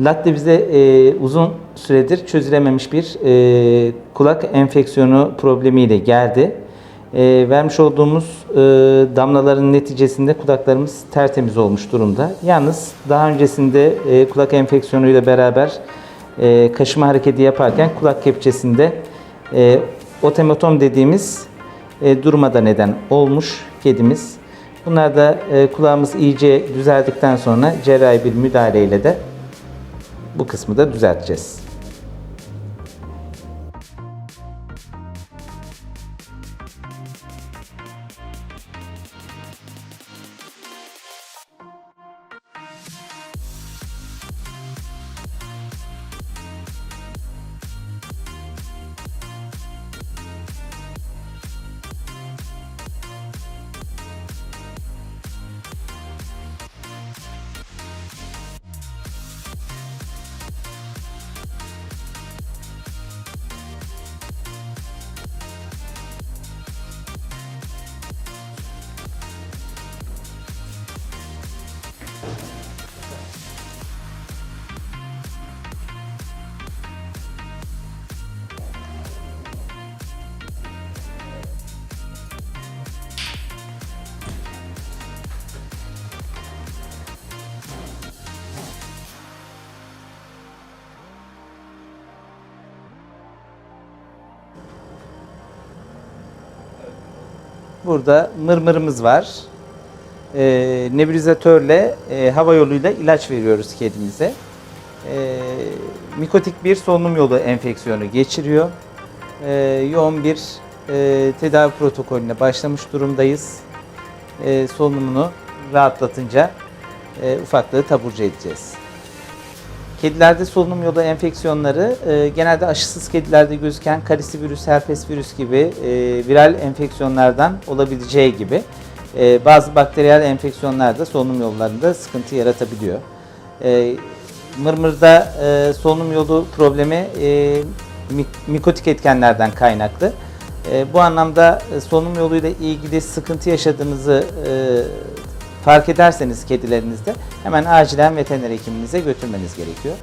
Latte bize e, uzun süredir çözülememiş bir e, kulak enfeksiyonu problemiyle geldi. E, vermiş olduğumuz e, damlaların neticesinde kulaklarımız tertemiz olmuş durumda. Yalnız daha öncesinde e, kulak enfeksiyonuyla beraber e, kaşıma hareketi yaparken kulak kepçesinde e, otematom dediğimiz e, duruma neden olmuş kedimiz. Bunlar da e, kulağımız iyice düzeldikten sonra cerrahi bir müdahaleyle de bu kısmı da düzelteceğiz. Burada mırmırımız var. E, nebulizatörle e, hava yoluyla ilaç veriyoruz kedimize. E, mikotik bir solunum yolu enfeksiyonu geçiriyor. E, yoğun bir e, tedavi protokolüne başlamış durumdayız. E, solunumunu rahatlatınca e, ufaklığı taburcu edeceğiz. Kedilerde solunum yolu enfeksiyonları e, genelde aşısız kedilerde gözüken karisi virüs, herpes virüs gibi e, viral enfeksiyonlardan olabileceği gibi e, bazı bakteriyel enfeksiyonlar da solunum yollarında sıkıntı yaratabiliyor. E, mırmırda e, solunum yolu problemi e, mik- mikotik etkenlerden kaynaklı. E, bu anlamda e, solunum yoluyla ilgili sıkıntı yaşadığınızı e, fark ederseniz kedilerinizde hemen acilen veteriner hekiminize götürmeniz gerekiyor.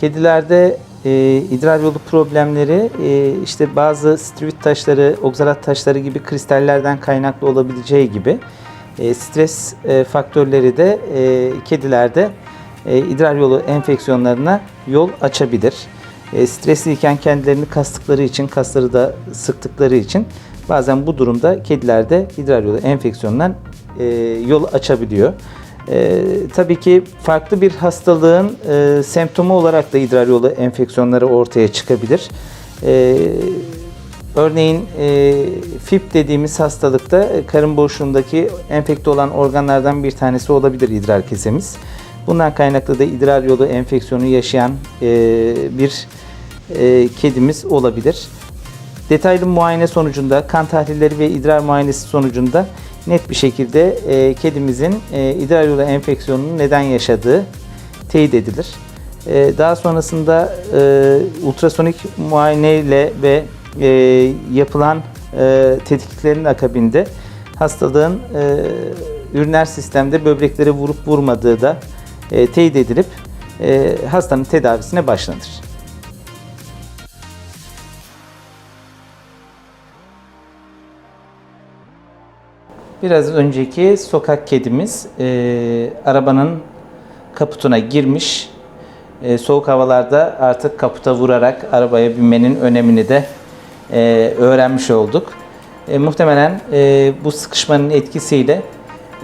Kedilerde e, idrar yolu problemleri e, işte bazı strivit taşları, oksalat taşları gibi kristallerden kaynaklı olabileceği gibi e, stres e, faktörleri de e, kedilerde e, idrar yolu enfeksiyonlarına yol açabilir. E, stresliyken kendilerini kastıkları için, kasları da sıktıkları için bazen bu durumda kedilerde idrar yolu enfeksiyonundan e, yol açabiliyor. Ee, tabii ki farklı bir hastalığın e, semptomu olarak da idrar yolu enfeksiyonları ortaya çıkabilir. Ee, örneğin e, FIP dediğimiz hastalıkta e, karın boşluğundaki enfekte olan organlardan bir tanesi olabilir idrar kesemiz. Bundan kaynaklı da idrar yolu enfeksiyonu yaşayan e, bir e, kedimiz olabilir. Detaylı muayene sonucunda, kan tahlilleri ve idrar muayenesi sonucunda net bir şekilde e, kedimizin e, idrar yolu enfeksiyonunu neden yaşadığı teyit edilir. E, daha sonrasında e, ultrasonik muayeneyle ve e, yapılan e, tetkiklerin akabinde hastalığın e, üriner sistemde böbreklere vurup vurmadığı da e, teyit edilip e, hastanın tedavisine başlanır. Biraz önceki sokak kedimiz e, arabanın kaputuna girmiş. E, soğuk havalarda artık kaputa vurarak arabaya binmenin önemini de e, öğrenmiş olduk. E, muhtemelen e, bu sıkışmanın etkisiyle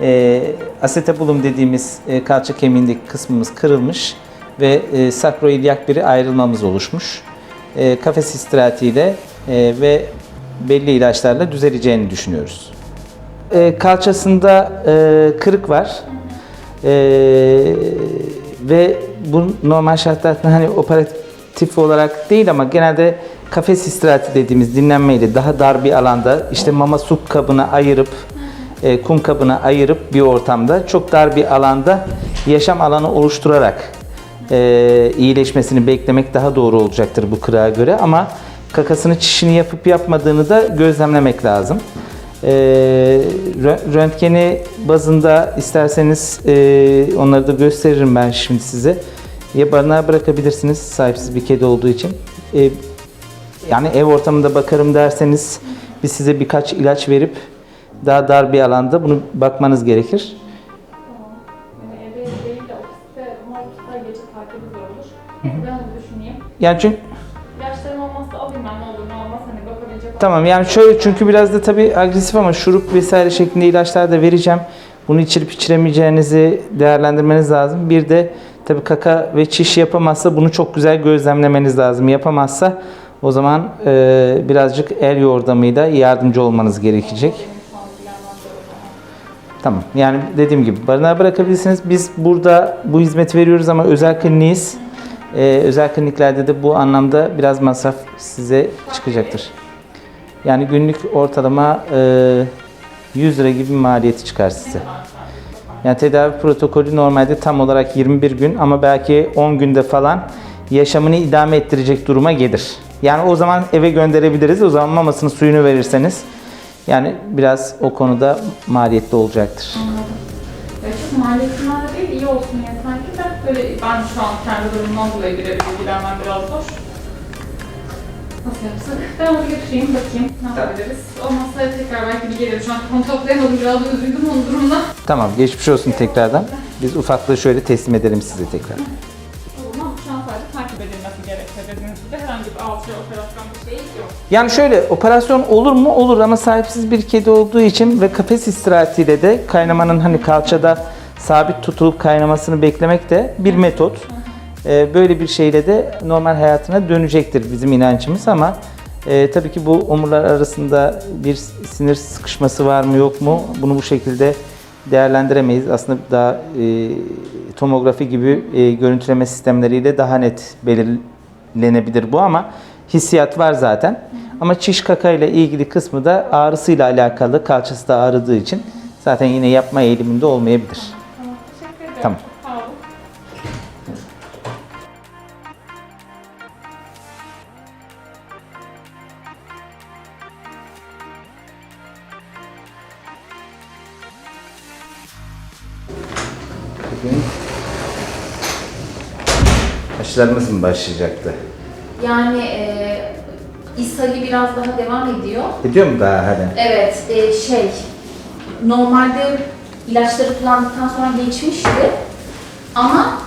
e, asetabulum dediğimiz e, kalça kemiğindeki kısmımız kırılmış ve e, sakroilyak biri ayrılmamız oluşmuş. E, kafes istirahatiyle e, ve belli ilaçlarla düzeleceğini düşünüyoruz. E, kalçasında e, kırık var. E, ve bu normal şartlarda hani operatif olarak değil ama genelde kafes istirahati dediğimiz dinlenmeyle daha dar bir alanda işte mama su kabına ayırıp e, kum kabına ayırıp bir ortamda çok dar bir alanda yaşam alanı oluşturarak e, iyileşmesini beklemek daha doğru olacaktır bu kırığa göre ama kakasını çişini yapıp yapmadığını da gözlemlemek lazım. E, rö- röntgeni bazında isterseniz e, onları da gösteririm ben şimdi size. Ya barınağa bırakabilirsiniz sahipsiz bir kedi olduğu için. E, yani ev ortamında bakarım derseniz biz size birkaç ilaç verip daha dar bir alanda bunu bakmanız gerekir. Yani çünkü İlaçlarım olmazsa alayım ben ne olur ne olmaz hani bakabilecek Tamam yani şöyle çünkü biraz da tabii agresif ama şurup vesaire şeklinde ilaçlar da vereceğim. Bunu içirip içiremeyeceğinizi değerlendirmeniz lazım. Bir de tabii kaka ve çiş yapamazsa bunu çok güzel gözlemlemeniz lazım. Yapamazsa o zaman e, birazcık el yordamıyla yardımcı olmanız gerekecek. Tamam. Yani dediğim gibi barınağa bırakabilirsiniz. Biz burada bu hizmeti veriyoruz ama özel kliniğiz. Ee, özel kliniklerde de bu anlamda biraz masraf size çıkacaktır. Yani günlük ortalama e, 100 lira gibi maliyeti çıkar size. Yani tedavi protokolü normalde tam olarak 21 gün ama belki 10 günde falan yaşamını idame ettirecek duruma gelir. Yani o zaman eve gönderebiliriz. O zaman mamasını suyunu verirseniz yani biraz o konuda maliyetli olacaktır. Ya çok maliyetli değil iyi olsun yeter böyle ben şu an kendi durumumdan dolayı birebir ilgilenmem biraz zor. Nasıl yapsak? Ben onu götüreyim bakayım ne yapabiliriz. Olmazsa tekrar belki bir gelirim. Şu an kontaklayamadım biraz da üzüldüm onun durumuna. Tamam geçmiş olsun tekrardan. Biz ufaklığı şöyle teslim edelim size tekrar. O zaman şu an sadece takip edilmesi gerekiyor dediğiniz gibi. Herhangi bir alçı operasyon bir şey yok. Yani şöyle operasyon olur mu? Olur ama sahipsiz bir kedi olduğu için ve kafes istirahatiyle de kaynamanın hani kalçada sabit tutulup kaynamasını beklemek de bir metot. Ee, böyle bir şeyle de normal hayatına dönecektir bizim inancımız ama e, tabii ki bu omurlar arasında bir sinir sıkışması var mı yok mu bunu bu şekilde değerlendiremeyiz. Aslında daha e, tomografi gibi e, görüntüleme sistemleriyle daha net belirlenebilir bu ama hissiyat var zaten. Ama çiş kaka ile ilgili kısmı da ağrısıyla alakalı. Kalçası da ağrıdığı için zaten yine yapma eğiliminde olmayabilir. Tamam. Tamam. Bugün aşılarımız mı başlayacaktı? Yani e, ishali biraz daha devam ediyor. Ediyor mu daha halen? Evet, e, şey, normalde ilaçları kullandıktan sonra geçmişti. Ama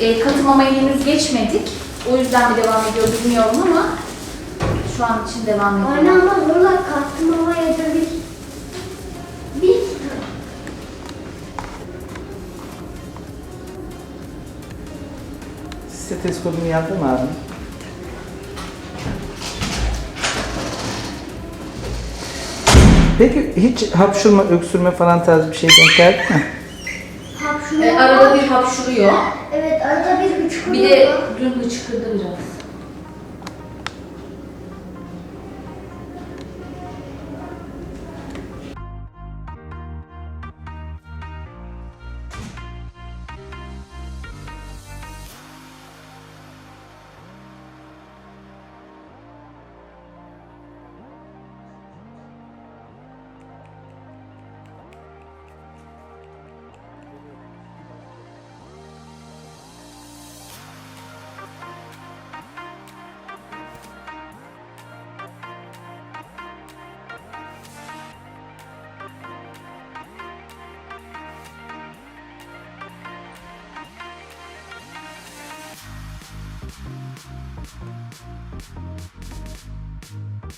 e, katılmamaya henüz geçmedik. O yüzden mi devam ediyor bilmiyorum ama şu an için devam ediyor. Anne ama kalktım ama yedirdik. Bir Steteskopunu yaptın mı abi? Peki hiç hapşurma, öksürme falan tarzı bir şey denk geldi mi? hapşurma. E, arada bir hapşuruyor. Evet arada bir Bir de dün hıçkırdı biraz. Thank you.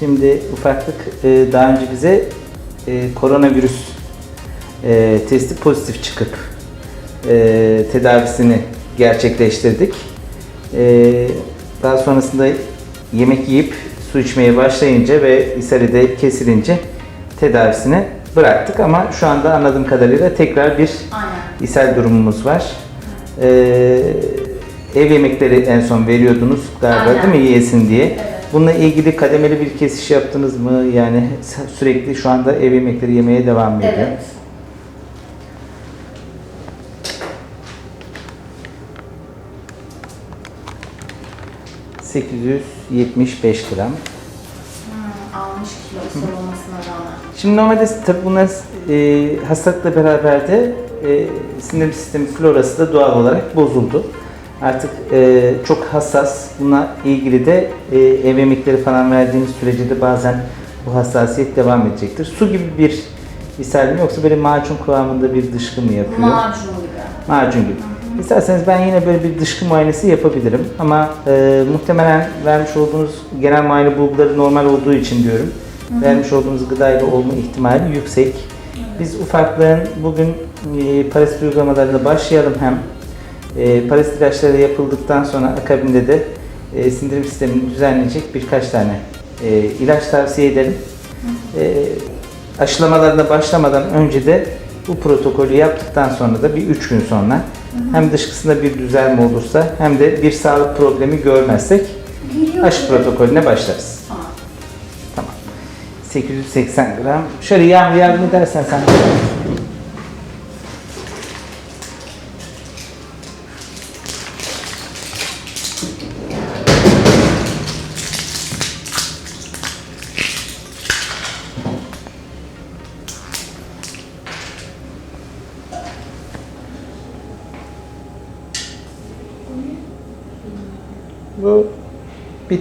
Şimdi ufaklık e, daha önce bize e, koronavirüs e, testi pozitif çıkıp e, tedavisini gerçekleştirdik. E, daha sonrasında yemek yiyip su içmeye başlayınca ve ishali de kesilince tedavisini bıraktık ama şu anda anladığım kadarıyla tekrar bir Aynen. ishal durumumuz var. E, ev yemekleri en son veriyordunuz galiba Aynen. değil mi yesin diye. Evet. Bununla ilgili kademeli bir kesiş yaptınız mı? Yani sürekli şu anda ev yemekleri yemeye devam mı ediyor? Evet. ...875 gram. Hmm, almış kilo olmasına rağmen. Şimdi normalde tabii bunlar e, hastalıkla beraber de e, sindirim sistemi florası da doğal olarak bozuldu. Artık e, çok hassas. Bununla ilgili de e, ev yemekleri falan verdiğimiz sürece de bazen bu hassasiyet devam edecektir. Su gibi bir ishal mi yoksa böyle macun kıvamında bir dışkı mı yapıyor? Macun gibi. Macun gibi. İsterseniz ben yine böyle bir dışkı muayenesi yapabilirim. Ama e, muhtemelen vermiş olduğunuz genel muayene bulguları normal olduğu için diyorum. Vermiş olduğumuz gıdayla olma ihtimali yüksek. Biz ufaklığın bugün e, parasit uygulamalarına başlayalım hem. E, parasit ilaçları yapıldıktan sonra akabinde de e, sindirim sistemini düzenleyecek birkaç tane e, ilaç tavsiye edelim. E, aşılamalarına başlamadan önce de bu protokolü yaptıktan sonra da bir 3 gün sonra hem dışkısında bir düzelme olursa hem de bir sağlık problemi görmezsek aşı protokolüne başlarız. Tamam. Tamam. 880 gram. Şöyle yağmur yardım edersen sen.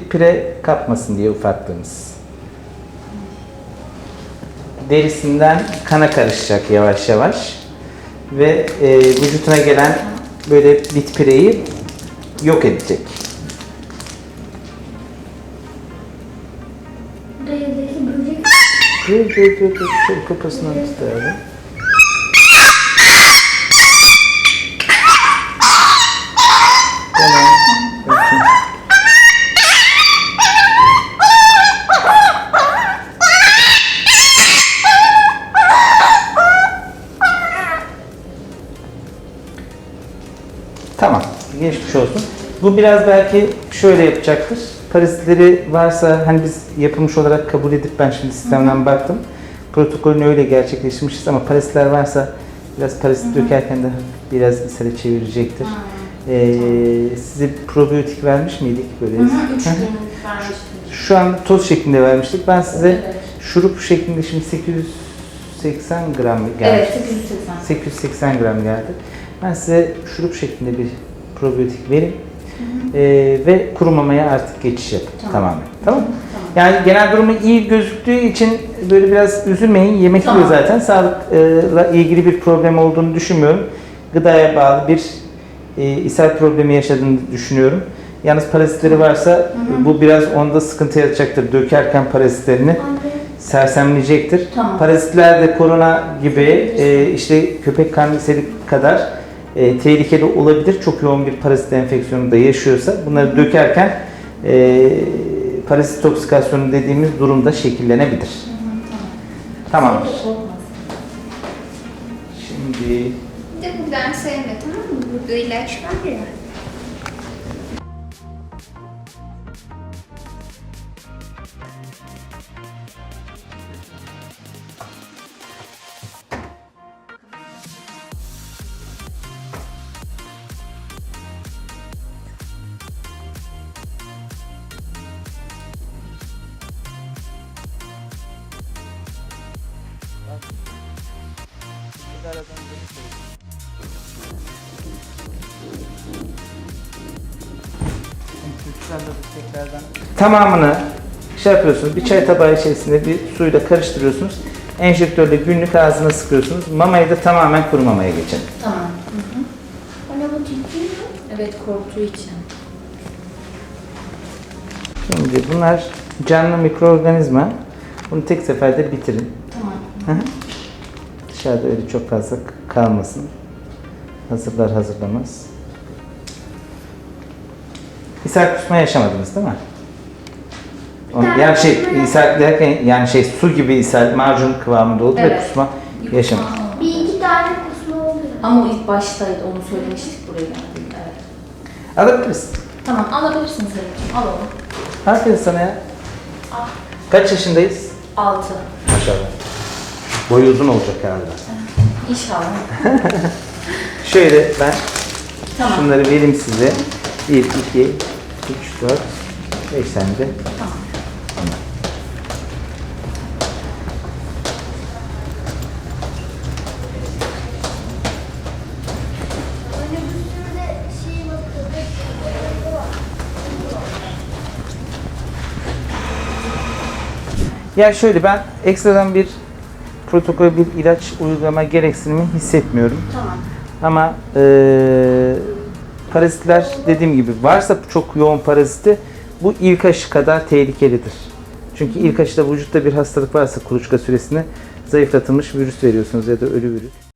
pire kapmasın diye ufaklığımız. Derisinden kana karışacak yavaş yavaş ve e, vücutuna gelen böyle bit pireyi yok edecek. Buradaki böcek Dur dur dur dur. Şöyle kafasından tutalım. Tamam. Geçmiş olsun. Bu biraz belki şöyle yapacaktır. Parazitleri varsa hani biz yapılmış olarak kabul edip ben şimdi sistemden baktım. Protokolünü öyle gerçekleştirmişiz ama parazitler varsa biraz parazit dökerken de biraz ishale çevirecektir. Ee, size probiyotik vermiş miydik böyle? Hı hı, Üç gün vermiştim. Şu an toz şeklinde vermiştik. Ben size Evet. şurup şeklinde şimdi 880 gram geldi. Evet, 880. 880 gram geldi. Ben size şurup şeklinde bir probiyotik vereyim. Ee, ve kurumamaya artık geçiş yapın Tamam. tamamen. Tamam? Tamam. Yani genel durumu iyi gözüktüğü için böyle biraz üzülmeyin. Yemek Tamam. yiyor zaten. Sağlıkla ilgili bir problem olduğunu düşünmüyorum. Gıdaya bağlı bir e, ishal problemi yaşadığını düşünüyorum. Yalnız parazitleri varsa bu biraz onda sıkıntı yaratacaktır. Dökerken parazitlerini sersemleyecektir. Tamam. Parazitler de korona gibi e, işte köpek karniseli kadar e, tehlikeli olabilir. Çok yoğun bir parazit enfeksiyonu da yaşıyorsa bunları dökerken e, parazit toksikasyonu dediğimiz durumda şekillenebilir. Tamamdır. Korkmasın. Şimdi Bir de buradan sevme tamam mı? Burada ilaç var ya. Tamamını şey yapıyorsunuz. Bir çay tabağı içerisinde bir suyla karıştırıyorsunuz. Enjektörle günlük ağzına sıkıyorsunuz. Mamayı da tamamen kuru mamaya geçin. Tamam. Hı hı. Anne bu ciddi mi? Evet korktuğu için. Şimdi bunlar canlı mikroorganizma. Bunu tek seferde bitirin. Tamam. Hı hı. Dışarıda öyle çok fazla kalmasın. Hazırlar hazırlamaz. İshal kusma yaşamadınız değil mi? O- tane Yani şey, ishal derken yani şey su gibi ishal macun kıvamında oldu ve Evet. kusma yaşamadı. Bir iki tane kusma oluyor. Ama o ilk baştaydı onu söylemiştik buraya geldik. Evet. Alabiliriz. Tamam alabilirsiniz Zeynep'ciğim al onu. Aferin sana ya. Kaç yaşındayız? Altı. Maşallah. Boyu uzun olacak galiba. İnşallah. Şöyle ben Tamam. şunları vereyim size. 1, 2, 3, 4, 5 tane de. Tamam. Ya şöyle ben ekstradan bir protokol bir ilaç uygulama gereksinimi hissetmiyorum. Tamam. Ama eee parazitler dediğim gibi varsa çok yoğun paraziti bu ilk aşı kadar tehlikelidir. Çünkü ilk aşıda vücutta bir hastalık varsa kuluçka süresinde zayıflatılmış virüs veriyorsunuz ya da ölü virüs.